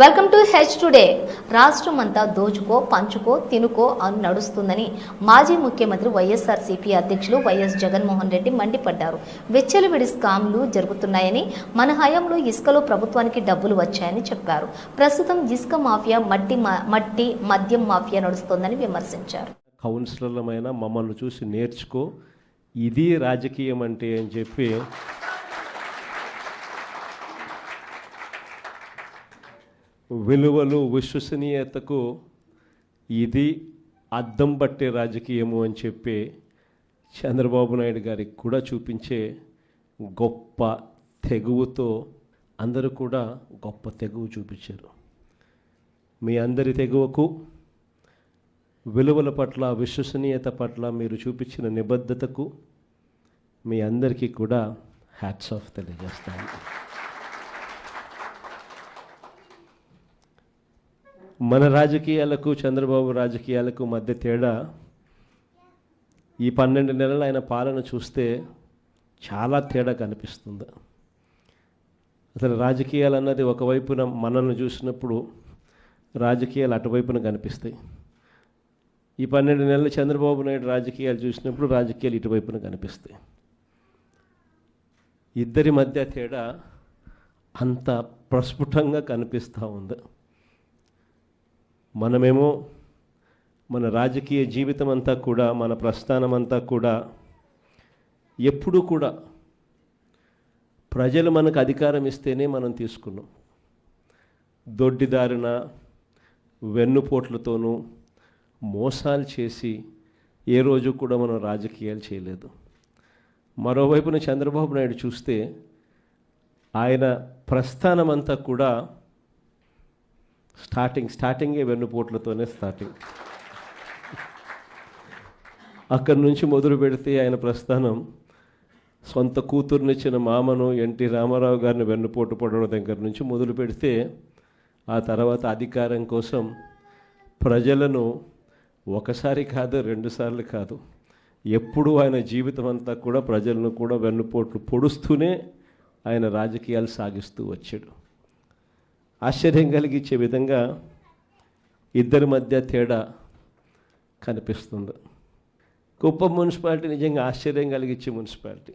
Welcome to H today రాష్ట్రం అంతా దోచుకో పంచుకో తినుకో అని నడుస్తుందని మాజీ ముఖ్యమంత్రి వైఎస్ఆర్సీపీ అధ్యక్షులు వైఎస్ జగన్మోహన్ రెడ్డి మండిపడ్డారు. వెచ్చలవిడి స్కామ్లు జరుగుతున్నాయని మన హయాంలో ఇసుకలో ప్రభుత్వానికి డబ్బులు వచ్చాయని చెప్పారు. ప్రస్తుతం ఇసుక మాఫియా మట్టి మట్టి మద్యం మాఫియా నడుస్తోందని విమర్శించారు. కౌన్సిలర్లమైన మమ్మల్ని చూసి నేర్చుకో. ఇది రాజకీయం అంటే అని చెప్పి విలువలు విశ్వసనీయతకు ఇది అద్దం పట్టే రాజకీయము అని చెప్పి చంద్రబాబు నాయుడు గారికి కూడా చూపించే గొప్ప తెగువతో అందరూ కూడా గొప్ప తెగువ చూపించారు. మీ అందరి తెగువకు విలువల పట్ల విశ్వసనీయత పట్ల మీరు చూపించిన నిబద్ధతకు మీ అందరికీ కూడా హ్యాట్స్ ఆఫ్ తెలియజేస్తాను. మన రాజకీయాలకు చంద్రబాబు రాజకీయాలకు మధ్య తేడా ఈ పన్నెండు నెలలు ఆయన పాలన చూస్తే చాలా తేడా కనిపిస్తుంది. అసలు రాజకీయాలు అన్నది ఒకవైపున మనల్ని చూసినప్పుడు రాజకీయాలు అటువైపున కనిపిస్తాయి. ఈ పన్నెండు నెలలు చంద్రబాబు నాయుడు రాజకీయాలు చూసినప్పుడు రాజకీయాలు ఇటువైపున కనిపిస్తాయి. ఇద్దరి మధ్య తేడా అంత ప్రస్ఫుటంగా కనిపిస్తూ ఉంది. మనమేమో మన రాజకీయ జీవితం అంతా కూడా మన ప్రస్థానం అంతా కూడా ఎప్పుడూ కూడా ప్రజలు మనకు అధికారం ఇస్తేనే మనం తీసుకున్నాం. దొడ్డిదారిన వెన్నుపోట్లతోనూ మోసాలు చేసి ఏ రోజు కూడా మనం రాజకీయాలు చేయలేదు. మరోవైపున చంద్రబాబు నాయుడు చూస్తే ఆయన ప్రస్థానం అంతా కూడా స్టార్టింగ్ స్టార్టింగే వెన్నుపోట్లతోనే స్టార్టింగ్ అక్కడి నుంచి మొదలు పెడితే ఆయన ప్రస్థానం సొంత కూతుర్నిచ్చిన మామను ఎన్టీ రామారావు గారిని వెన్నుపోటు పడడం దగ్గర నుంచి మొదలు పెడితే ఆ తర్వాత అధికారం కోసం ప్రజలను ఒకసారి కాదు రెండుసార్లు కాదు ఎప్పుడూ ఆయన జీవితం అంతా కూడా ప్రజలను కూడా వెన్నుపోట్లు పొడుస్తూనే ఆయన రాజకీయాలు సాగిస్తూ వచ్చాడు. ఆశ్చర్యం కలిగించే విధంగా ఇద్దరి మధ్య తేడా కనిపిస్తుంది. కుప్పం మున్సిపాలిటీ నిజంగా ఆశ్చర్యం కలిగించే మున్సిపాలిటీ.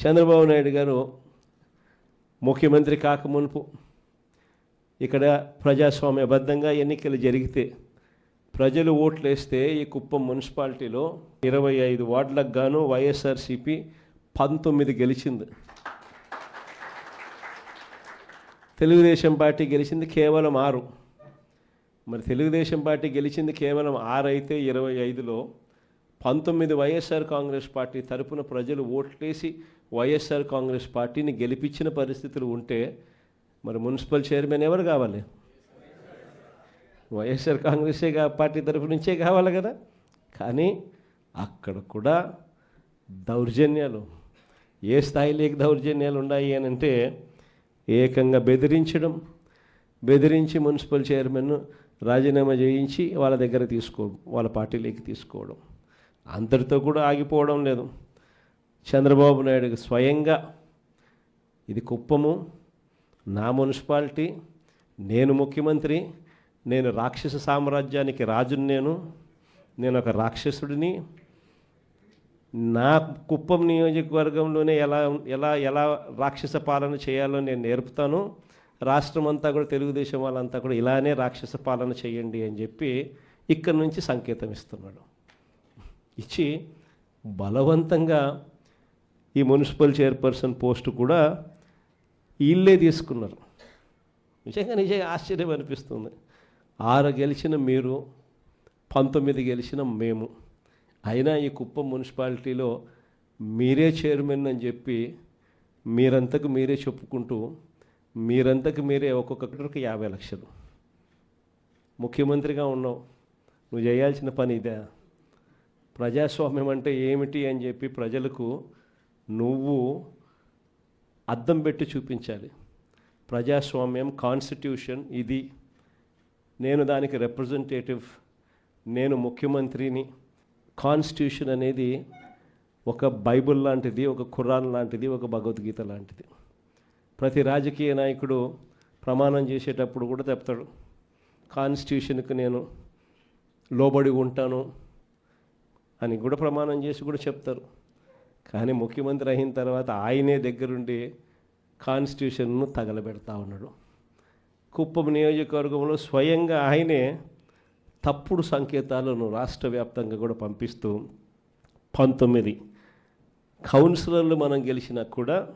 చంద్రబాబు నాయుడు గారు ముఖ్యమంత్రి కాకమునుపు ఇక్కడ ప్రజాస్వామ్యబద్ధంగా ఎన్నికలు జరిగితే ప్రజలు ఓట్లు వేస్తే ఈ కుప్పం మున్సిపాలిటీలో ఇరవై ఐదు వార్డులకు గాను వైఎస్ఆర్సీపీ పంతొమ్మిది గెలిచింది. తెలుగుదేశం పార్టీ గెలిచింది కేవలం ఆరు. మరి తెలుగుదేశం పార్టీ గెలిచింది కేవలం ఆరు అయితే ఇరవై ఐదులో పంతొమ్మిది వైఎస్ఆర్ కాంగ్రెస్ పార్టీ తరపున ప్రజలు ఓట్లేసి వైఎస్ఆర్ కాంగ్రెస్ పార్టీని గెలిపించిన పరిస్థితులు ఉంటే మరి మున్సిపల్ చైర్మన్ ఎవరు కావాలి? వైఎస్ఆర్ కాంగ్రెసే కా- పార్టీ తరపు నుంచే కావాలి కదా. కానీ అక్కడ కూడా దౌర్జన్యాలు. ఏ స్థాయిలోకి దౌర్జన్యాలు ఉన్నాయి అని అంటే ఏకంగా బెదిరించడం బెదిరించి మున్సిపల్ చైర్మన్ రాజీనామా చేయించి వాళ్ళ దగ్గర తీసుకోవడం వాళ్ళ పార్టీలోకి తీసుకోవడం. అంతటితో కూడా ఆగిపోవడం లేదు. చంద్రబాబు నాయుడుకి స్వయంగా ఇది కుప్పము. నా మున్సిపాలిటీ నేను ముఖ్యమంత్రి నేను రాక్షస సామ్రాజ్యానికి రాజుని నేను. నేను ఒక రాక్షసుడిని. నా కుప్పం నియోజకవర్గంలోనే ఎలా ఎలా ఎలా రాక్షస పాలన చేయాలో నేను నేర్పుతాను. రాష్ట్రం అంతా కూడా తెలుగుదేశం వాళ్ళంతా కూడా ఇలానే రాక్షస పాలన చేయండి అని చెప్పి ఇక్కడి నుంచి సంకేతం ఇస్తున్నాడు. ఇచ్చి బలవంతంగా ఈ మున్సిపల్ చైర్పర్సన్ పోస్టు కూడా వీళ్ళే తీసుకున్నారు. నిజంగా నిజంగా ఆశ్చర్యం అనిపిస్తుంది. ఆరు గెలిచిన మీరు పంతొమ్మిది గెలిచిన మేము. అయినా ఈ కుప్పం మున్సిపాలిటీలో మీరే చైర్మన్ అని చెప్పి మీరంతకు మీరే చెప్పుకుంటూ మీరంతకు మీరే ఒక్కొక్కరికి యాభై లక్షలు. ముఖ్యమంత్రిగా ఉన్నావు. నువ్వు చేయాల్సిన పని ఇదే. ప్రజాస్వామ్యం అంటే ఏమిటి అని చెప్పి ప్రజలకు నువ్వు అద్దం పెట్టి చూపించాలి. ప్రజాస్వామ్యం కాన్స్టిట్యూషన్ ఇది. నేను దానికి రిప్రజెంటేటివ్ నేను ముఖ్యమంత్రిని. కాన్స్టిట్యూషన్ అనేది ఒక బైబిల్ లాంటిది ఒక ఖురాన్ లాంటిది ఒక భగవద్గీత లాంటిది. ప్రతి రాజకీయ నాయకుడు ప్రమాణం చేసేటప్పుడు కూడా చెప్తాడు కాన్స్టిట్యూషన్కి నేను లోబడి ఉంటాను అని కూడా ప్రమాణం చేసి కూడా చెప్తారు. కానీ ముఖ్యమంత్రి అయిన తర్వాత ఆయనే దగ్గరుండి కాన్స్టిట్యూషన్ను తగలబెడతా ఉన్నాడు. కుప్పం నియోజకవర్గంలో స్వయంగా ఆయనే తప్పుడు సంకేతాలను రాష్ట్ర వ్యాప్తంగా కూడా పంపిస్తూ పంతొమ్మిది కౌన్సిలర్లు మనం గెలిచినా కూడా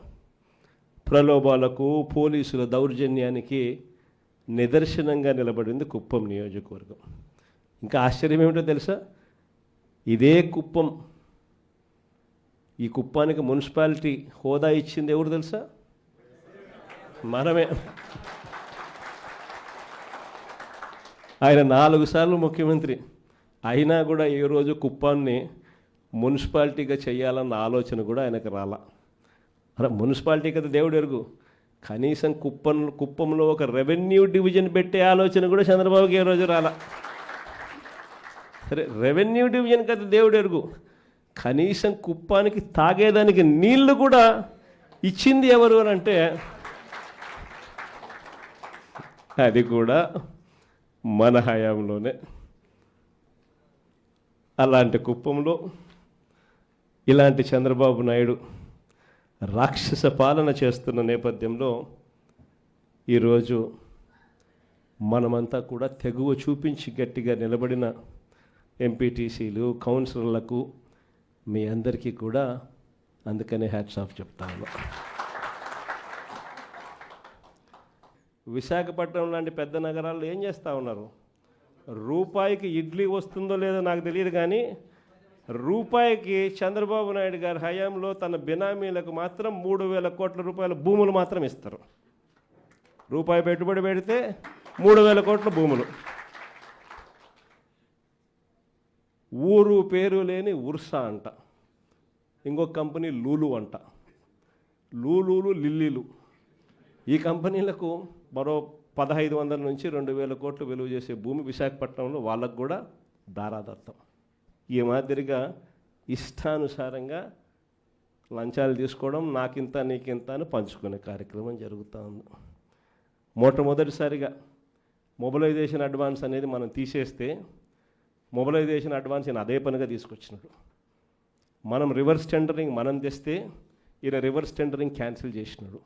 ప్రలోభాలకు పోలీసుల దౌర్జన్యానికి నిదర్శనంగా నిలబడింది కుప్పం నియోజకవర్గం. ఇంకా ఆశ్చర్యం ఏమిటో తెలుసా? ఇదే కుప్పం. ఈ కుప్పానికి మున్సిపాలిటీ హోదా ఇచ్చింది ఎవరు తెలుసా? మనమే. ఆయన నాలుగు సార్లు ముఖ్యమంత్రి. అయినా కూడా ఏ రోజు కుప్పాన్ని మున్సిపాలిటీగా చేయాలన్న ఆలోచన కూడా ఆయనకు రాలా. అరే మున్సిపాలిటీ కదా దేవుడు ఎరుగు. కనీసం కుప్పం కుప్పంలో ఒక రెవెన్యూ డివిజన్ పెట్టే ఆలోచన కూడా చంద్రబాబుకి ఏ రోజు రాలా. సరే రెవెన్యూ డివిజన్ కదా దేవుడు ఎరుగు. కనీసం కుప్పానికి తాగేదానికి నీళ్ళు కూడా ఇచ్చింది ఎవరు అని అంటే అది కూడా మన హయాంలోనే. అలాంటి కుప్పంలో ఇలాంటి చంద్రబాబు నాయుడు రాక్షస పాలన చేస్తున్న నేపథ్యంలో ఈరోజు మనమంతా కూడా తెగువ చూపించి గట్టిగా నిలబడిన ఎంపీటీసీలు కౌన్సిలర్లకు మీ అందరికీ కూడా అందుకనే హ్యాట్స్ ఆఫ్ చెప్తాను విశాఖపట్నం లాంటి పెద్ద నగరాల్లో ఏం చేస్తూ ఉన్నారు? రూపాయికి ఇడ్లీ వస్తుందో లేదో నాకు తెలియదు కానీ రూపాయికి చంద్రబాబు నాయుడు గారి హయాంలో తన బినామీలకు మాత్రం మూడు వేల కోట్ల రూపాయల భూములు మాత్రం ఇస్తారు. రూపాయి పెట్టుబడి పెడితే మూడు వేల కోట్ల భూములు. ఊరు పేరు లేని ఉర్సా అంట. ఇంకొక కంపెనీ లూలు అంట. లూలూలు లిల్లీలు. ఈ కంపెనీలకు మరో పదహైదు వందల నుంచి రెండు వేల కోట్లు విలువ చేసే భూమి విశాఖపట్నంలో వాళ్ళకు కూడా దారాదత్తం. ఈ మాదిరిగా ఇష్టానుసారంగా లంచాలు తీసుకోవడం నాకింత నీకింత అని పంచుకునే కార్యక్రమం జరుగుతూ ఉంది. మొట్టమొదటిసారిగా మొబలైజేషన్ అడ్వాన్స్ అనేది మనం తీసేస్తే మొబలైజేషన్ అడ్వాన్స్ ఈయన అదే పనిగా తీసుకొచ్చినాడు. మనం రివర్స్ టెండరింగ్ మనం తెస్తే ఈయన రివర్స్ టెండరింగ్ క్యాన్సిల్ చేసినాడు.